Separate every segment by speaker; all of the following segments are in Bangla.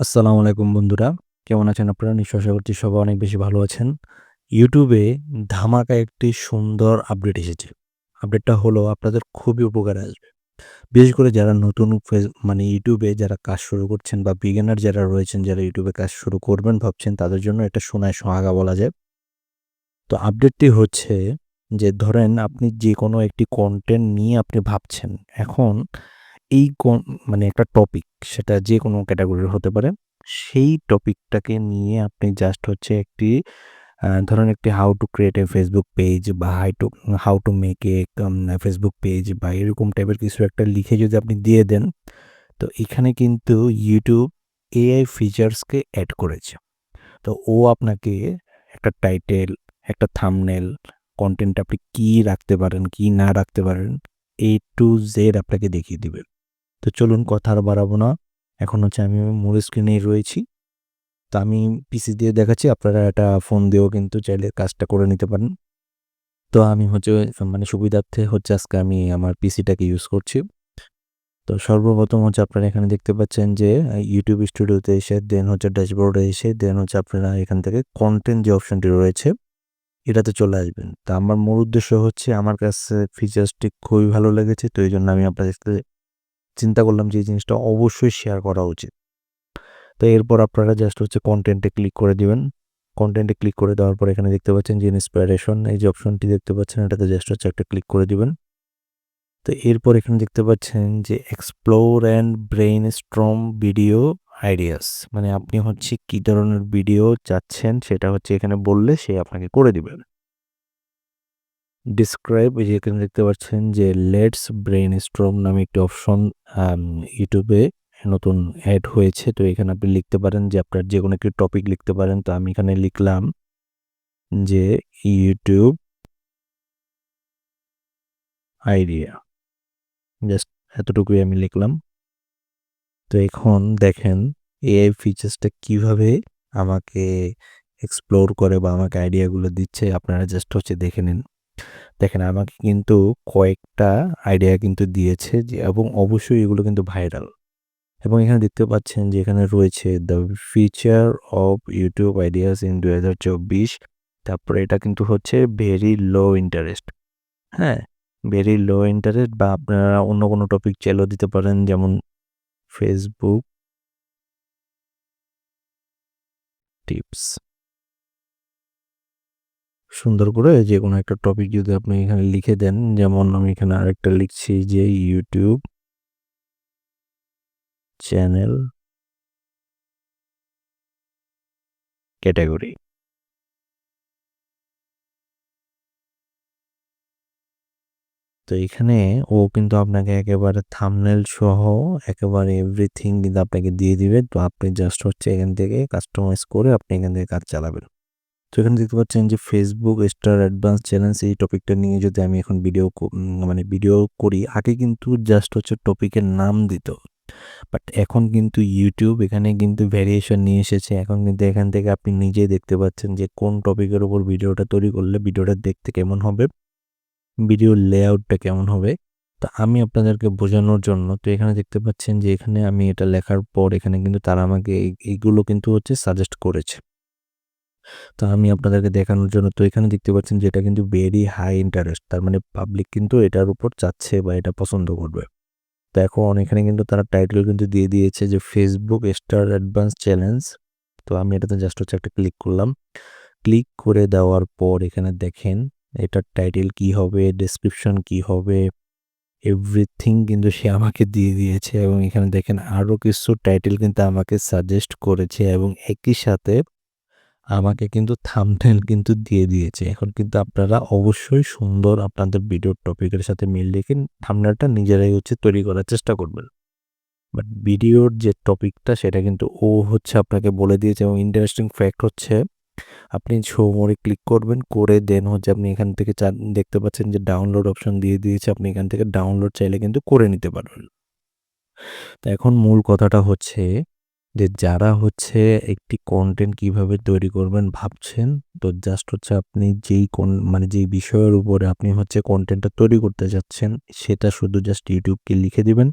Speaker 1: আসসালামু আলাইকুম বন্ধুরা। কেমন আছেন আপনারা? নিশ্চয়ই আশা করছি সবাই অনেক বেশি ভালো আছেন। ইউটিউবে ধামাকা একটি সুন্দর আপডেট এসেছে। আপডেটটা হলো আপনাদের খুবই উপকারে আসবে। বিশেষ করে যারা নতুন মানে ইউটিউবে যারা কাজ শুরু করছেন বা বিগিনার যারা রয়েছেন, যারা ইউটিউবে কাজ শুরু করবেন ভাবছেন তাদের জন্য এটা সোনায় সোহাগা বলা যায়। তো আপডেটটি হচ্ছে যে ধরেন আপনি যে কোনো একটি কন্টেন্ট নিয়ে আপনি ভাবছেন। এখন এই মানে একটা টপিক সেটা যে কোনো ক্যাটাগরির হতে পারে। সেই টপিকটাকে নিয়ে আপনি জাস্ট হচ্ছে একটি ধরুন একটি how to create a Facebook page বা how to how to make a Facebook page বা এরকম টাইপের কিছু একটা লিখে যদি আপনি দিয়ে দেন, তো এখানে কিন্তু ইউটিউব এআই ফিচার্সকে অ্যাড করেছে। তো ও আপনাকে একটা টাইটেল, একটা থামনেল কন্টেন্ট আপনি কী রাখতে পারেন, কি না রাখতে পারেন, এ টু জেড আপনাকে দেখিয়ে দিবে। তো চলুন কথা আর বাড়াবো না। এখন হচ্ছে আমি মূল স্ক্রিনেই রয়েছি। তো আমি পিসি দিয়ে দেখাচ্ছি। আপনারা একটা ফোন দিয়েও কিন্তু চাইলে কাজটা করে নিতে পারেন। তো আমি হচ্ছে মানে সুবিধার্থে হচ্ছে আজকে আমি আমার পিসিটাকে ইউজ করছি। তো সর্বপ্রথম হচ্ছে আপনারা এখানে দেখতে পাচ্ছেন যে ইউটিউব স্টুডিওতে এসে দেন হচ্ছে ড্যাশবোর্ডে এসে দেন হচ্ছে আপনারা এখান থেকে কন্টেন্ট যে অপশনটি রয়েছে, এটাতে চলে আসবেন। তো আমার মূল উদ্দেশ্য হচ্ছে, আমার কাছে ফিচার্সটি খুবই ভালো লেগেছে। তো এই জন্য আমি আপনাদের চিন্তা করলাম যে এই জিনিসটা অবশ্যই শেয়ার করা উচিত। তো এরপর আপনারা জাস্ট হচ্ছে কনটেন্টে ক্লিক করে দিবেন। কনটেন্টে ক্লিক করে দেওয়ার পর এখানে দেখতে পাচ্ছেন যে ইন্সপিরেশন এই যে অপশনটি দেখতে পাচ্ছেন, এটাতে জাস্ট হচ্ছে একটা ক্লিক করে দিবেন। তো এরপর এখানে দেখতে পাচ্ছেন যে explore and brainstorm video ideas মানে আপনি হচ্ছে কি ধরনের ভিডিও চাচ্ছেন সেটা হচ্ছে এখানে বললে সে আপনাকে করে দিবে। ডিসক্রাইব এই এখানে দেখতে পাচ্ছেন যে লেটস ব্রেইনস্টর্ম নামে একটি অপশন আম YouTube নতুন অ্যাড হয়েছে। তো এখানে আপনি লিখতে পারেন যে আপনার যে কোনো একটি টপিক লিখতে পারেন। তো আমি এখানে লিখলাম যে ইউটিউব আইডিয়া। জাস্ট এতটুকুই আমি লিখলাম। তো এখন দেখেন AI ফিচার্সটা কীভাবে আমাকে এক্সপ্লোর করে বা আমাকে আইডিয়াগুলো দিচ্ছে, আপনারা জাস্ট হচ্ছে দেখে নিন। দেখেন, আমাকে কিন্তু কয়েকটা আইডিয়া কিন্তু দিয়েছে যে, এবং অবশ্যই এগুলো কিন্তু ভাইরাল। এবং এখানে দেখতে পাচ্ছেন যে, এখানে রয়েছে the feature of YouTube ideas in ২০২৪ তারপরে এটা কিন্তু হচ্ছে ভেরি লো ইন্টারেস্ট। হ্যাঁ? ভেরি লো ইন্টারেস্ট বা আপনারা অন্য কোনো টপিক চাইলেও দিতে পারেন, যেমন ফেসবুক টিপস। সুন্দর করে যে কোনো একটা টপিক যদি আপনি এখানে লিখে দেন, যেমন আমি এখানে আরেকটা লিখছি যে ইউটিউব চ্যানেল ক্যাটেগরি। তো এখানে ও কিন্তু আপনাকে একেবারে থামনেল সহ একেবারে এভরিথিং কিন্তু আপনাকে দিয়ে দিবে। তো আপনি জাস্ট হচ্ছে এখান থেকে কাস্টমাইজ করে আপনি এখান থেকে কাজ চালাবেন। তো এখানে দেখতে পাচ্ছেন যে ফেসবুক স্টার অ্যাডভান্স চ্যালেঞ্জ এই টপিকটা নিয়ে যদি আমি এখন ভিডিও মানে ভিডিও করি আগে কিন্তু জাস্ট হচ্ছে টপিকের নাম দিত। বাট এখন কিন্তু ইউটিউব এখানে কিন্তু ভ্যারিয়েশন নিয়ে এসেছে। এখন কিন্তু এখান থেকে আপনি নিজেই দেখতে পাচ্ছেন যে কোন টপিকের উপর ভিডিওটা তৈরি করলে ভিডিওটা দেখতে কেমন হবে, ভিডিওর লেআউটটা কেমন হবে। তো আমি আপনাদেরকে বোঝানোর জন্য তো এখানে দেখতে পাচ্ছেন যে এখানে আমি এটা লেখার পর এখানে কিন্তু তারা আমাকে এই এইগুলো কিন্তু হচ্ছে সাজেস্ট করেছে। তো আমি আপনাদেরকে দেখানোর জন্য তো এখানে দেখতে পাচ্ছেন যে এটা কিন্তু ভেরি হাই ইন্টারেস্ট তার মানে পাবলিক কিন্তু এটার উপর চাচ্ছে বা এটা পছন্দ করবে। তো এখন এখানে কিন্তু তারা টাইটেল কিন্তু দিয়ে দিয়েছে যে ফেসবুক স্টার অ্যাডভান্স চ্যালেঞ্জ। তো আমি এটাতে জাস্ট হচ্ছে একটা ক্লিক করলাম। ক্লিক করে দেওয়ার পর এখানে দেখেন এটার টাইটেল কি হবে, ডেসক্রিপশন কি হবে, এভরিথিং কিন্তু সে আমাকে দিয়ে দিয়েছে এবং এখানে দেখেন আরও কিছু টাইটেল কিন্তু আমাকে সাজেস্ট করেছে এবং একই সাথে আমাকে কিন্তু থাম্বনেল কিন্তু দিয়ে দিয়েছে। এখন কিন্তু আপনারা অবশ্যই সুন্দর আপনাদের ভিডিওর টপিকের সাথে মিল রেখে থাম্বনেলটা নিজেরাই হচ্ছে তৈরি করার চেষ্টা করবেন। বাট ভিডিওর যে টপিকটা সেটা কিন্তু ও হচ্ছে আপনাকে বলে দিয়েছে এবং ইন্টারেস্টিং ফ্যাক্ট হচ্ছে, আপনি শো মোরে ক্লিক করবেন, করে দেন হচ্ছে আপনি এখান থেকে দেখতে পাচ্ছেন যে ডাউনলোড অপশন দিয়ে দিয়েছে। আপনি এখান থেকে ডাউনলোড চাইলে কিন্তু করে নিতে পারবেন। তো এখন মূল কথাটা হচ্ছে যে যারা হচ্ছে একটি কন্টেন্ট কীভাবে তৈরি করবেন ভাবছেন তো জাস্ট হচ্ছে আপনি যেই কোন মানে যেই বিষয়ের উপরে আপনি হচ্ছে কন্টেন্টটা তৈরি করতে যাচ্ছেন সেটা শুধু জাস্ট ইউটিউবকে লিখে দিবেন।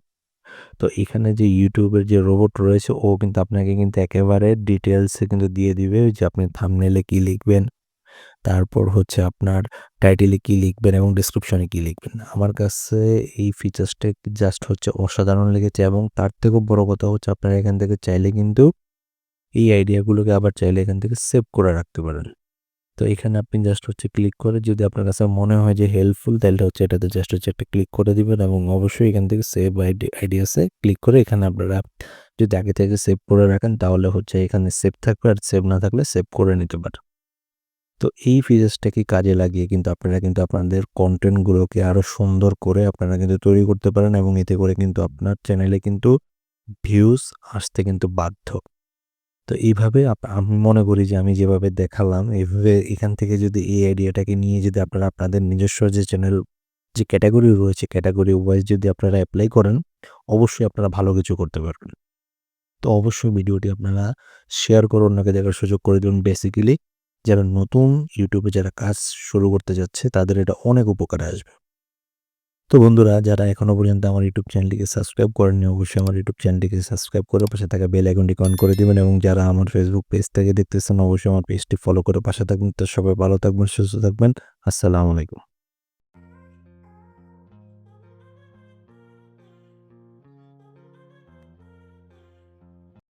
Speaker 1: তো এখানে যে ইউটিউবের যে রোবট রয়েছে ও কিন্তু আপনাকে কিন্তু একেবারে ডিটেলসে কিন্তু দিয়ে দিবে যে আপনি থামনেলে কি লিখবেন, তারপর হচ্ছে আপনার টাইটেলে কি লিখবেন এবং ডেসক্রিপশনে কি লিখবেন। আমার কাছে এই ফিচার্সটা জাস্ট হচ্ছে অসাধারণ লেগেছে এবং তার থেকেও বড় কথা হচ্ছে আপনারা এখান থেকে চাইলে কিন্তু এই আইডিয়াগুলোকে আবার চাইলে এখান থেকে সেভ করে রাখতে পারেন। তো এখানে আপনি জাস্ট হচ্ছে ক্লিক করে যদি আপনার কাছে মনে হয় যে হেল্পফুল তাহলে হচ্ছে এটাতে জাস্ট হচ্ছে একটা ক্লিক করে দিবেন এবং অবশ্যই এখান থেকে সেভ আইডি আইডিয়াসে ক্লিক করে এখানে আপনারা যদি আগে থেকে সেভ করে রাখেন তাহলে হচ্ছে এখানে সেভ থাকবে আর সেভ না থাকলে সেভ করে নিতে পারেন। তো এই ফিচার্সটাকে কাজে লাগিয়ে কিন্তু আপনারা কিন্তু আপনাদের কন্টেন্টগুলোকে আরও সুন্দর করে আপনারা কিন্তু তৈরি করতে পারেন এবং এতে করে কিন্তু আপনার চ্যানেলে কিন্তু ভিউজ আসতে কিন্তু বাধ্য। তো এইভাবে আমি মনে করি যে আমি যেভাবে দেখালাম এভাবে এখান থেকে যদি এই আইডিয়াটাকে নিয়ে যদি আপনারা আপনাদের নিজস্ব যে চ্যানেল যে ক্যাটাগরি রয়েছে ক্যাটাগরি ওয়াইজ যদি আপনারা অ্যাপ্লাই করেন, অবশ্যই আপনারা ভালো কিছু করতে পারবেন। তো অবশ্যই ভিডিওটি আপনারা শেয়ার করে অন্যকে দেখার সুযোগ করে দিবেন বেসিক্যালি যারা নতুন ইউটিউবে যারা কাজ শুরু করতে যাচ্ছে তাদের এটা অনেক উপকারে আসবে। তো বন্ধুরা যারা এখনও পর্যন্ত আমার ইউটিউব চ্যানেলটিকে সাবস্ক্রাইব করেননি অবশ্যই আমার ইউটিউব চ্যানেলটিকে সাবস্ক্রাইব করে পাশে থাকা বেল আইকনটি অন করে দেবেন এবং যারা আমার ফেসবুক পেজ থেকে দেখতেছেন অবশ্যই আমার পেজটি ফলো করে পাশে থাকবেন। তো সবাই ভালো থাকবেন, সুস্থ থাকবেন। আসসালামু আলাইকুম।